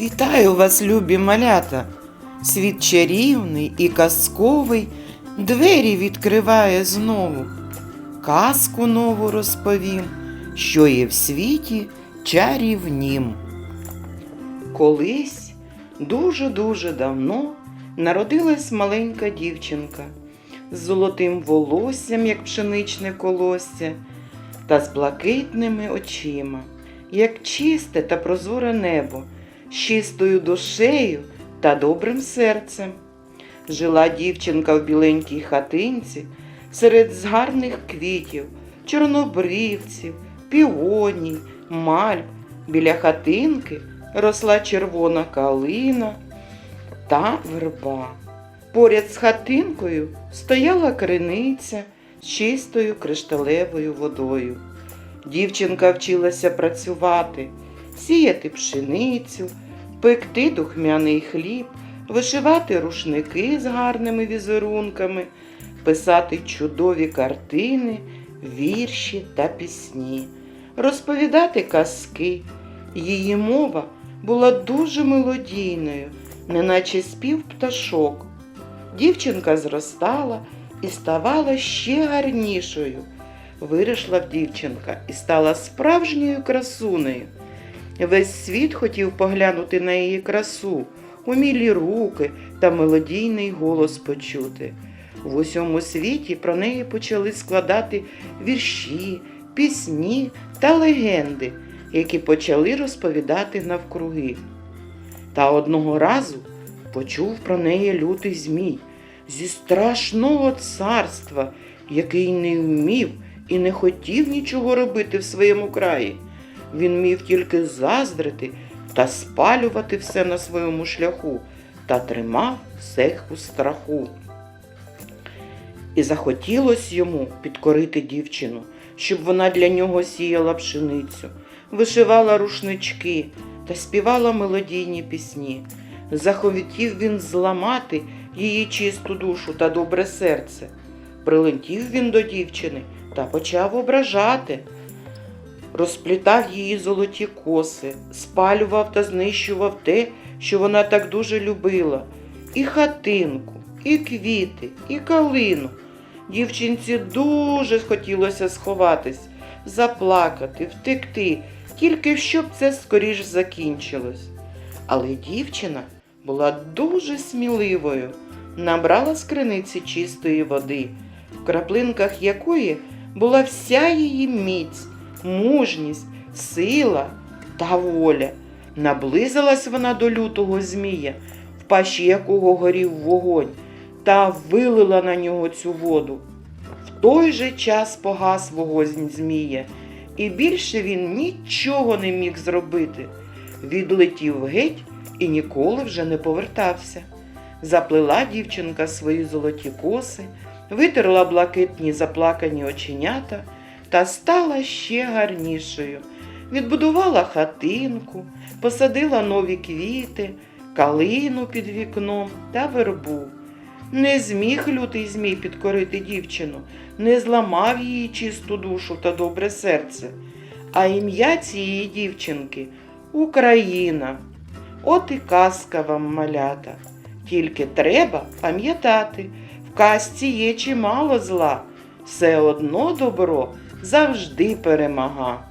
Вітаю вас, любі малята! Світ чарівний і казковий двері відкриває знову. Казку нову розповім, що є в світі чарівнім. Колись дуже-дуже давно народилась маленька дівчинка з золотим волоссям, як пшеничне колосся, та з блакитними очима, як чисте та прозоре небо, з чистою душею та добрим серцем. Жила дівчинка в біленькій хатинці серед згарних квітів, чорнобривців, піоній, мальв. Біля хатинки росла червона калина та верба. Поряд з хатинкою стояла криниця з чистою кришталевою водою. Дівчинка вчилася працювати, сіяти пшеницю, пекти духмяний хліб, вишивати рушники з гарними візерунками, писати чудові картини, вірші та пісні, розповідати казки. Її мова була дуже мелодійною, неначе спів пташок. Дівчинка зростала і ставала ще гарнішою. Виросла в дівчинка і стала справжньою красунею. Весь світ хотів поглянути на її красу, умілі руки та мелодійний голос почути. В усьому світі про неї почали складати вірші, пісні та легенди, які почали розповідати навкруги. Та одного разу почув про неї лютий змій зі страшного царства, який не вмів і не хотів нічого робити в своєму краї. Він міг тільки заздрити та спалювати все на своєму шляху та тримав всіх у страху. І захотілось йому підкорити дівчину, щоб вона для нього сіяла пшеницю, вишивала рушнички та співала мелодійні пісні. Захотів він зламати її чисту душу та добре серце. Прилетів він до дівчини та почав ображати. Розплітав її золоті коси, спалював та знищував те, що вона так дуже любила, і хатинку, і квіти, і калину. Дівчинці дуже хотілося сховатись, заплакати, втекти, тільки щоб це скоріш закінчилось. Але дівчина була дуже сміливою, набрала з криниці чистої води, в краплинках якої була вся її міць, мужність, сила та воля. Наблизилась вона до лютого змія, в пащі якого горів вогонь, та вилила на нього цю воду. В той же час погас вогонь змія, і більше він нічого не міг зробити. Відлетів геть і ніколи вже не повертався. Заплела дівчинка свої золоті коси, витерла блакитні заплакані оченята та стала ще гарнішою. Відбудувала хатинку, посадила нові квіти, калину під вікном та вербу. Не зміг лютий змій підкорити дівчину, не зламав її чисту душу та добре серце. А ім'я цієї дівчинки Україна. От і казка вам малята. Тільки треба пам'ятати, в казці є чимало зла, все одно добро завжди перемага.